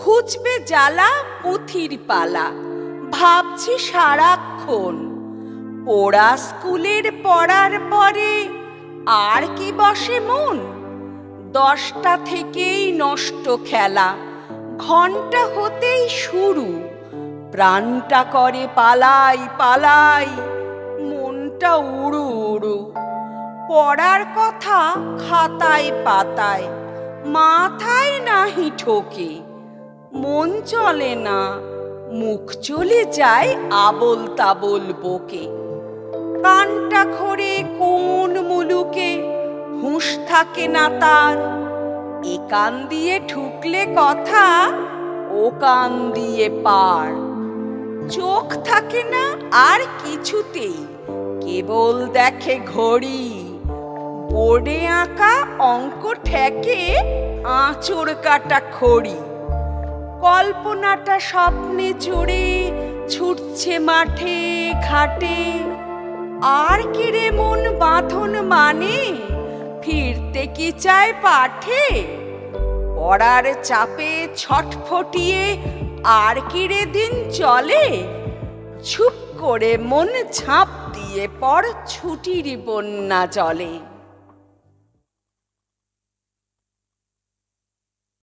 খুঁজবে জ্বালা পুঁথির পালা, ভাবছি সারাক্ষণ। পড়া স্কুলের পড়ার পরে আর কি বসে মন? দশটা থেকেই নষ্ট খেলা। ঘণ্টা হতেই শুরু। প্রাণটা করে পালাই পালাই, মনটা উড়ু উড়ু। পড়ার কথা খাতায় পাতায়, মাথায় নাহি ঠোকে। মন চলে না, মুখ চলে যায় আবল তাবল বকে। কানটা খোরে কোন মুলুকে, হুঁশ থাকে না তার। এ কান দিয়ে ঠুকলে কথা, ও কান দিয়ে পার। চোখ থাকে না আর কিছুতেই, কেবল দেখে ঘড়ি। বোর্ডে আঁকা অঙ্ক ঠেকে আঁচড় কাটা খড়ি। কল্পনাটা স্বপ্নে চড়ে, ছুটছে মাঠে, ঘাটে। আর কি রে মন বাঁধন মানে? ফিরতে কি চায় পাঠে? পড়ার চাপে ছটফটিয়ে আর কিরে দিন চলে? ছুপ করে মন ঝাঁপ দিয়ে পর ছুটির বন্যা চলে